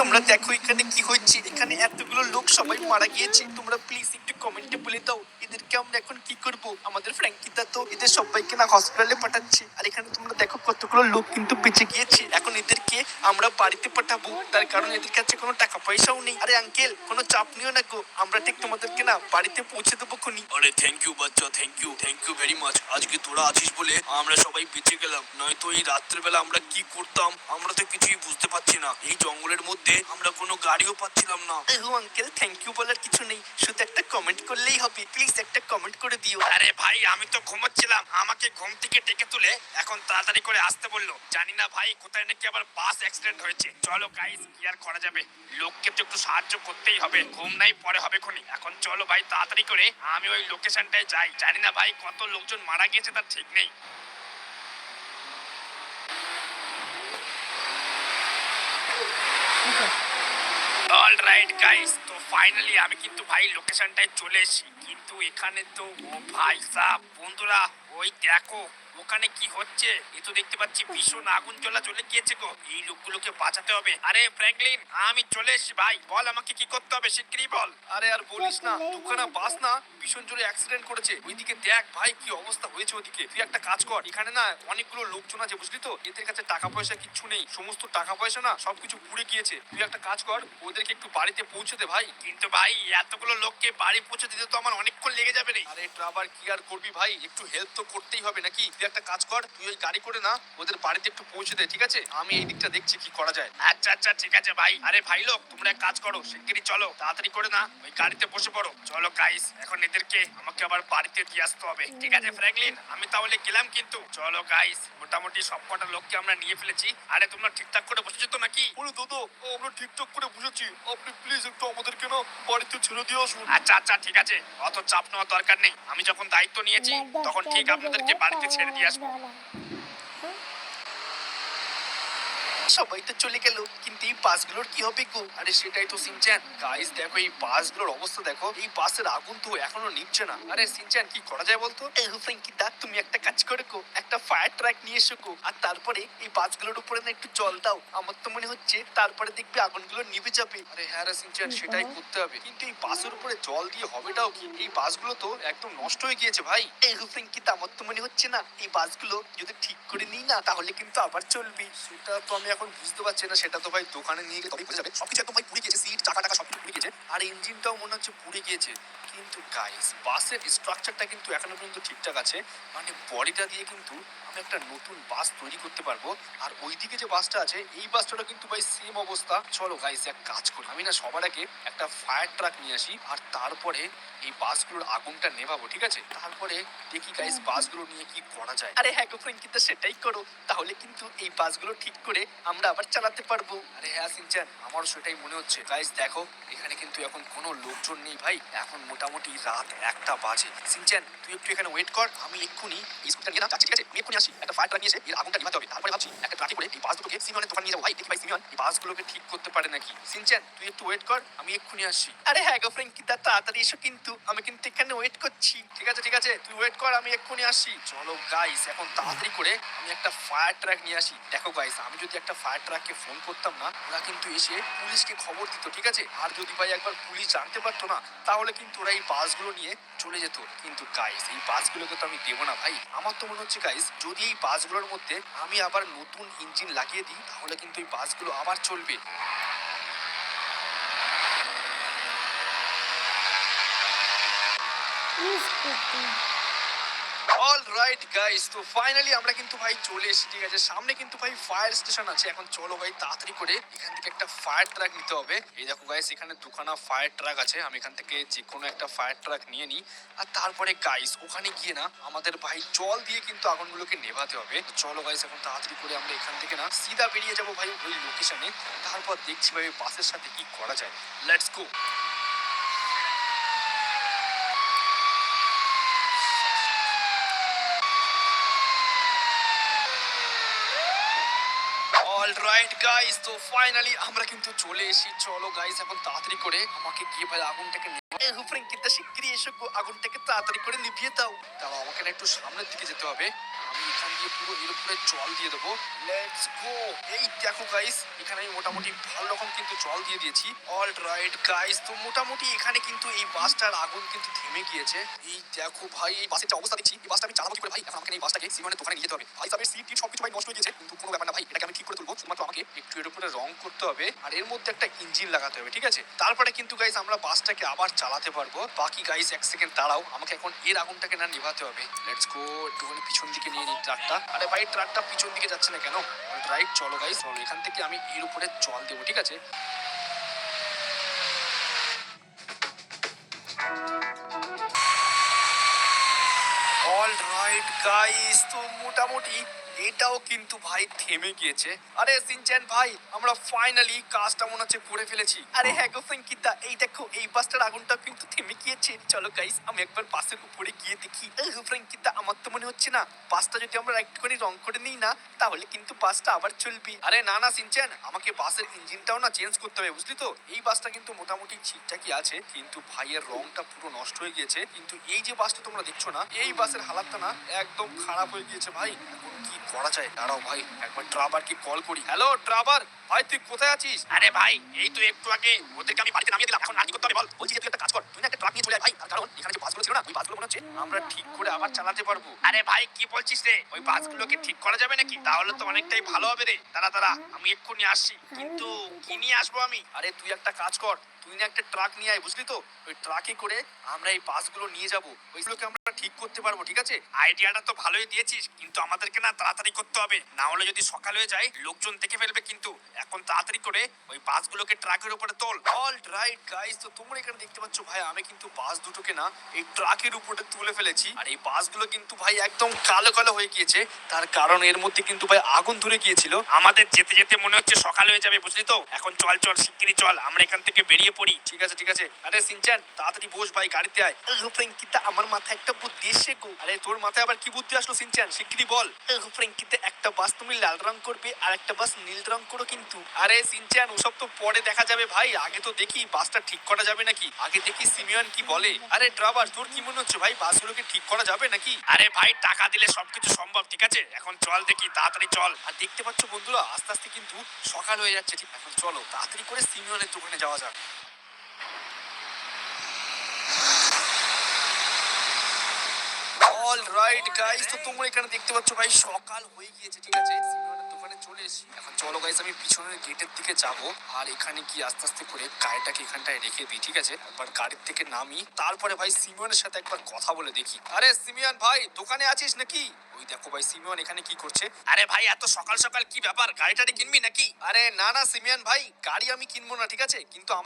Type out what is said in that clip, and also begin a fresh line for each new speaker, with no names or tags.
the তোমরা দেখো এখানে কি হচ্ছে এখানে এতগুলো লোক সবাই মারা গিয়েছে। তোমরা প্লিজ একটু কমেন্টে বলে দাও, এদেরকে আমরা এখন কি করব? আমাদের ফ্র্যাঙ্কিতা তো এদের সবাইকে না হসপিটালে পাঠাচ্ছে। আর এখানে তোমরা দেখো কতগুলো লোক কিন্তু বেঁচে গিয়েছে। এখন এদেরকে আমরা বাড়িতে পাঠাবো। তার কারণ এদের কাছে কোনো টাকা পয়সাও নেই। আরে আঙ্কেল কোনো চাপ নিও না গো। আমরা ঠিক তোমাদেরকে না বাড়িতে পৌঁছে দেবো খুনি।
আরে থ্যাংক ইউ বাচ্চা thank you thank you very much আজকে তোরা আছিস বলে আমরা সবাই বেঁচে গেলাম। নয়তো এই রাত্রেবেলা আমরা কি করতাম, আমরা তো কিছুই বুঝতে পারছি না। এই জঙ্গলের মধ্যে আমরা কোনো গাড়িও পাচ্ছিলাম না।
ও আঙ্কেল থ্যাংক ইউ বলার কিছু নেই। শুধু একটা কমেন্ট করলেই হবে। প্লিজ একটা কমেন্ট করে দিও।
আরে ভাই আমি তো ঘুমাচ্ছিলাম। আমাকে ঘুম থেকে ডেকে তুলে এখন তাড়াতাড়ি করে আসতে বলল। জানি না ভাই কোথায় নাকি আবার বাস অ্যাক্সিডেন্ট হয়েছে। চলো গাইস কি আর করা যাবে? লোককে তো একটু সাহায্য করতেই হবে। ঘুম নাই পরে হবে খুনি। এখন চলো ভাই তাড়াতাড়ি করে আমি ওই লোকেশনটায় যাই। জানি না ভাই কত লোকজন মারা গিয়েছে তার ঠিক নেই। অল রাইট গাইস তো ফাইনালি আমি কিন্তু ভাই লোকেশনটায় চলে এসেছি। কিন্তু এখানে তো ও ভাই সাহ বন্ধুরা, ওই দেখো ওখানে কি হচ্ছে? এ তো দেখতে পাচ্ছি ভীষণ আগুন জ্বলা চলে গিয়েছে গো। এই লোকগুলোকে বাঁচাতে হবে। আরে ফ্র্যাঙ্কলিন আমি চলে এসেছি ভাই। বল আমাকে কি করতে হবে শিগগিরই বল।
আরে আর বলিস না দুখানা বাস না ভীষণ জোরে অ্যাক্সিডেন্ট করেছে। ওইদিকে দেখ ভাই কি অবস্থা হয়েছে ওদিকে। তুই একটা কাজ কর এখানে না অনেকগুলো লোকজন আছে বুঝলি তো? এদের কাছে টাকা পয়সা কিচ্ছু নেই। সমস্ত টাকা পয়সা না সবকিছু পুড়ে গিয়েছে। তুই একটা কাজ কর ওদেরকে একটু বাড়িতে পৌঁছে দে ভাই।
কিন্তু ভাই এতগুলো লোককে বাড়ি পৌঁছে দিতে তো আমার অনেকক্ষণ লেগে যাবে রে।
আরে আবার কি আর করবি ভাই? একটু হেল্প তো করতেই হবে নাকি? একটা কাজ কর তুই ওই গাড়ি করে না ওদের বাড়িতে একটু পৌঁছে দে ঠিক আছে? আমি এই দিকটা দেখছি কি করা যায়।
আচ্ছা আচ্ছা ঠিক আছে ভাই। আরে ভাই লোক তোমরা এক কাজ করো শিগগিরই চলো তাড়াতাড়ি করে না ওই গাড়িতে বসে পড়ো। চলো গাইস এখন এদেরকে আমাকে আবার বাড়িতে দিয়ে আসতে হবে। ঠিক আছে ফ্র্যাঙ্কলিন আমি তাহলে গেলাম কিন্তু। চলো গাইস মোটামুটি সব কটা লোককে আমরা নিয়ে ফেলেছি। আরে তোমরা ঠিকঠাক করে বসেছো তো নাকি?
বলে দাদা আমরা ঠিকঠাক করে বুঝেছি আপনি প্লিজ একটু আমাদেরকে না বাড়িতে ছেড়ে দিয়ে আসুন।
আচ্ছা আচ্ছা ঠিক আছে। অত চাপ নেওয়ার দরকার নেই। আমি যখন দায়িত্ব নিয়েছি তখন ঠিক আপনাদেরকে বাড়িতে ছেড়ে দিয়ে আসব
সবাই তো চলে গেল। কিন্তু এই বাসগুলোর কি হবে গো? আরে সেটাই তো সিনচ্যান। গাইস দেখো এই বাসগুলোর অবস্থা দেখো। এই বাসের আগুন তো এখনও নিচ্ছে না। আরে সিনচ্যান কি করা যায় বলতো? এই ফ্রেঙ্কিতা তুমি একটা কাজ করে গো। একটা ফায়ার ট্রাক নিয়ে এসো গো। আর তারপরে এই বাসগুলোর উপরে না একটু জল দাও। আমার তো মনে হচ্ছে তারপরে দেখবে আগুনগুলো নিভে যাবে। আরে হ্যাঁ রে সিনচ্যান সেটাই করতে হবে। কিন্তু এই বাসের উপরে জল দিয়ে হবেটাও কি? এই বাসগুলো তো একদম নষ্ট হয়ে গিয়েছে ভাই। এই ফ্রেঙ্কিতা আমার তো মনে হচ্ছে না এই বাসগুলো যদি ঠিক করে নিই না তাহলে কিন্তু আবার চলবে। সেটা তো আমি এখন বুঝতে পারছে না, সেটা তো ভাই দোকানে নিয়ে গিয়ে তবেই বোঝা যাবে। সবকিছু একদম ভাই পুড়ে গিয়েছে সিট চাকা টাকা সবকিছু পুড়ে গিয়েছে। আর ইঞ্জিনটাও মনে হচ্ছে পুড়ে গিয়েছে। কিন্তু গাইস বাসের স্ট্রাকচারটা কিন্তু এখনও পর্যন্ত ঠিকঠাক আছে। মানে বডিটা দিয়ে কিন্তু আমি একটা নতুন বাস তৈরি করতে পারব। আর ওইদিকে যে বাসটা আছে এই বাসটা কিন্তু ভাই সেম অবস্থা। চলো গাইস এক কাজ করি। আমি না সবার আগে একটা ফায়ার ট্রাক নিয়ে আসি আর তারপরে এই বাসগুলোর আগুনটা নেভাবো ঠিক আছে? তারপরে দেখি গাইস বাসগুলো নিয়ে কি করা যায়। আরে হ্যাঁ গোফ্রেন্ড কিন্তু সেটাই করো। তাহলে কিন্তু এই বাসগুলো ঠিক করে আমরা আবার চালাতে পারব। আরে হ্যাঁ সিনচান আমারও সেটাই মনে হচ্ছে। গাইস দেখো এখানে কিন্তু এখন কোনো লোকজন নেই ভাই। এখন মোটামুটি রাত একটা বাজে। সিনচান তুই একটু এখানে ওয়েট কর আমি এক্ষুনি স্কুটার নিয়ে যাচ্ছি ঠিক আছে? আমি এক্ষুনি আসি, একটা ফায়ার নিয়ে এসে এর আগুনটা নিভাতে হবে। তারপরে ভাবছি, একটা ট্রাকে করে এই বাসগুলোকে সিমিয়নের দোকান নিয়ে যাব। ভাই, দেখি ভাই সিমিয়ন এই বাসগুলোকে ঠিক করতে পারে নাকি? সিনচান, তুই একটু ওয়েট কর, আমি এক্ষুনি আসছি। আরে হ্যাঁ গোফ্রেন্ড কি তাড়াতাড়ি এসো কিন্তু, আমি কিন্তু এখানে ওয়েট করছি। ঠিক আছে ঠিক আছে, তুই ওয়েট কর, আমি এক্ষুনি আসছি। চলো গাইস এখন তাড়াতাড়ি করে আমি একটা ফায়ার ট্রাক নিয়ে আসি। দেখো গাইস আমি যদি একটা ফায়ার ট্রাককে ফোন করতাম না, ওরা কিন্তু এসে পুলিশকে খবর দিত, ঠিক আছে? আর যদি ভাই একবার পুলিশ জানতে পারতো না, তাহলে কিন্তু ওরা এই বাসগুলো নিয়ে চলে যেত। কিন্তু গাইস এই বাসগুলোকে তো আমি দেবো না ভাই। আমার তো মনে হচ্ছে গাইস যদি এই বাসগুলোর মধ্যে আমি আবার নতুন ইঞ্জিন লাগিয়ে দিই, তাহলে কিন্তু এই বাসগুলো আবার চলবে। অল রাইট গাইস তো ফাইনালি আমরা কিন্তু ভাই চলে এসেছি, ঠিক আছে? সামনে কিন্তু ভাই ফায়ার স্টেশন আছে। এখন চলো ভাই তাড়াতাড়ি করে এখান থেকে একটা ফায়ার ট্রাক নিতে হবে। এই দেখো গাইস এখানে দুখানা ফায়ার ট্রাক আছে। আমি এখান থেকে যে কোনো একটা ফায়ার ট্রাক নিয়ে নিই। আর তারপরে গাইস ওখানে গিয়ে না আমাদের ভাই জল দিয়ে কিন্তু আগুনগুলোকে নেভাতে হবে। চলো গাইস এখন তাড়াতাড়ি করে আমরা এখান থেকে না সিধা বেরিয়ে যাব ভাই ওই লোকেশনে তারপর দেখছি ভাই বাসের সাথে কি করা যায়। Let's go all right guys তো ফাইনালি আমরা কিন্তু চলে এসেছি। চলো গাইস এখন তাড়াতাড়ি করে আমাকে গিয়ে তাড়াতাড়ি করে নিভিয়ে দাও। দাও আমাকে একটু সামনের দিকে যেতে হবে। আমি এখান দিয়ে পুরো এর জল দিয়ে দেবো। লেটস গো এই দেখো গাইস এখানে আমি মোটামুটি ভালো রকম কিন্তু জল দিয়ে দিয়েছি। অল রাইট গাইস তো মোটামুটি এখানে কিন্তু এই বাসটার আগুন কিন্তু থেমে গিয়েছে। এই দেখো ভাই, এই বাসের অবস্থা দেখছি, এই বাসটা আমি চালাবো কি ভাই? এখন আমাকে এই বাসটাকে সিমনের দোকানে নিয়ে যেতে হবে। ভাই সাহেবের সিট সবকিছু ভাই নষ্ট হয়ে গেছে কিন্তু কোনো ব্যাপার না ভাই, এটাকে আমি ঠিক করে তুলবো। শুধুমাত্র আমাকে একটু এর উপরে রং করতে হবে। আর এর মধ্যে একটা ইঞ্জিন লাগাতে হবে, ঠিক আছে? তারপরে কিন্তু গাইস আমরা বাসটাকে আবার চালাতে পারব। বাকি গাইস এক সেকেন্ড দাঁড়াও। আমাকে এখন এর আগুনটাকে না নিভাতে হবে। লেটস গো একটুখানি পিছন দিকে নিয়ে নিই ট্রাকটা আরে ভাই ট্রাকটা পিছন দিকে যাচ্ছে না কেন? রাইট চলো গাইজ চলো। এখান থেকে আমি এর উপরে জল দেবো, ঠিক আছে? অল রাইট গাইস তো মোটামুটি এটাও কিন্তু ভাই থেমে গিয়েছে। আরে সিনচ্যান ভাই আমরা ফাইনালি কাজটা মনে হচ্ছে করে ফেলেছি। আরে হ্যাঁ গো ফ্রেঙ্কিতা এই দেখো এই বাসটার আগুনটা কিন্তু থেমে গিয়েছে। চলো গাইস আমি একবার বাসের উপরে গিয়ে দেখি। আহ, ফ্রেঙ্কিতা আমার তো মনে হচ্ছে না বাসটা যদি আমরা একটুখানি রং করে নিই না তাহলে কিন্তু বাসটা আবার চলবে। আরে না না সিনচ্যান আমাকে বাসের ইঞ্জিনটাও না চেঞ্জ করতে হবে বুঝলি তো? এই বাসটা কিন্তু মোটামুটি ঠিকঠাকই আছে কিন্তু ভাইয়ের রংটা পুরো নষ্ট হয়ে গিয়েছে। কিন্তু এই যে বাসটা তোমরা দেখছ না এই বাসের হালাতটা না একদম খারাপ হয়ে গিয়েছে ভাই। কি করা যায়। দাঁড়াও ভাই একবার ড্রাইভারকে কল করি। হ্যালো ড্রাইভার ভাই তুই কোথায় আছিস?
আরে ভাই এই তো একটু আগে ওদেরকে আমি বাড়িতে নামিয়ে দিলাম। এখন আর কি করতে হবে বল।
বলছি যে তুই একটা কাজ কর। তুই না একটা ট্রাক নিয়ে চলে আয় ভাই। তার কারণ এখানে যে বাসগুলো ছিল না ওই বাসগুলো মনে হচ্ছে আমরা ঠিক করে আবার চালাতে পারব।
আরে ভাই কি বলছিস রে? ওই বাসগুলোকে ঠিক করা যাবে নাকি? তাহলে তো অনেকটাই ভালো হবে রে। দাঁড়া দাঁড়া আমি এক্ষুনি আসছি। কিন্তু কি নিয়ে আসব আমি?
আরে তুই একটা কাজ কর। তুই না একটা ট্রাক নিয়ে আয় বুঝলি তো? ওই ট্রাকে করে আমরা এই বাসগুলো নিয়ে যাব। ওইগুলোকে আমরা ঠিক করতে পারব, ঠিক আছে?
আইডিয়াটা তো ভালোই দিয়েছিস, কিন্তু আমাদেরকে না তাড়াতাড়ি করতে হবে। না হলে যদি সকাল হয়ে যায়, লোকজন দেখে ফেলবে কিন্তু। এখন তাড়াতাড়ি করে ওই বাসগুলোকে ট্রাকের উপরে তোল।
অল রাইট গাইস তো তোমরা এখানে দেখতে পাচ্ছ, ভাই, আমি কিন্তু বাস দুটোকে না এই ট্রাকের উপরে তুলে ফেলেছি। আর এই বাসগুলো কিন্তু, ভাই, একদম কালো কালো হয়ে গিয়েছে। তার কারণ এর মধ্যে কিন্তু, ভাই, আগুন ধরে গিয়েছিল।
আমাদের যেতে যেতে মনে হচ্ছে সকাল হয়ে যাবে, বুঝলি তো? এখন চল চল, শিগগিরই চল, আমরা এখান থেকে বেরিয়ে পড়ি।
ঠিক আছে ঠিক আছে। আরে, সিনচান, তাড়াতাড়ি বস, ভাই, গাড়িতে আয়। আমার মাথায় একটা বুদ্ধি এসে গো। আরে তোর মাথায় আবার কি বুদ্ধি আসলো সিনচান? শিগগিরই বল। ফ্রেঙ্কিতে একটা বাস তুমি লাল রং করবে আর একটা বাস নীল রং করো কিন্তু। আরে সিনচান ওসব তো পরে দেখা যাবে ভাই। আগে তো দেখি বাসটা ঠিক করা যাবে নাকি? আগে দেখি সিমিয়ন কি বলে। আরে ড্রাইভার তোর কি মনে হচ্ছে ভাই বাসগুলোকে ঠিক করা যাবে নাকি?
আরে ভাই টাকা দিলে সবকিছু সম্ভব ঠিক আছে? এখন চল দেখি তাড়াতাড়ি চল।
আর দেখতে পাচ্ছ বন্ধুরা আস্তে আস্তে কিন্তু সকাল হয়ে যাচ্ছে। ঠিক এখন চলো তাড়াতাড়ি করে সিমিয়নের দোকানে যাওয়া যাক। অল রাইট গাইস তো তোমরা এখানে দেখতে পাচ্ছ ভাই, সকাল হয়ে গিয়েছে, ঠিক আছে? দোকানে চলে এসেছি। এখন চলো গাইস আমি পিছনের গেটের দিকে যাব। আর এখানে কি আস্তে আস্তে করে গাড়িটাকে এখানটায় রেখে দিই, ঠিক আছে? একবার গাড়ির থেকে নামি, তারপরে ভাই, সিমিয়নের সাথে একবার কথা বলে দেখি। আরে, সিমিয়ন ভাই, দোকানে আছিস নাকি? ওই দেখো ভাই, সিমিয়ন এখানে কি করছে?
আরে ভাই, এত সকাল সকাল কি ব্যাপার? গাড়িটারি কিনবি নাকি?
আরে, না না, সিমিয়ান ভাই, গাড়ি আমি কিনবো না, ঠিক আছে? কিন্তু আমার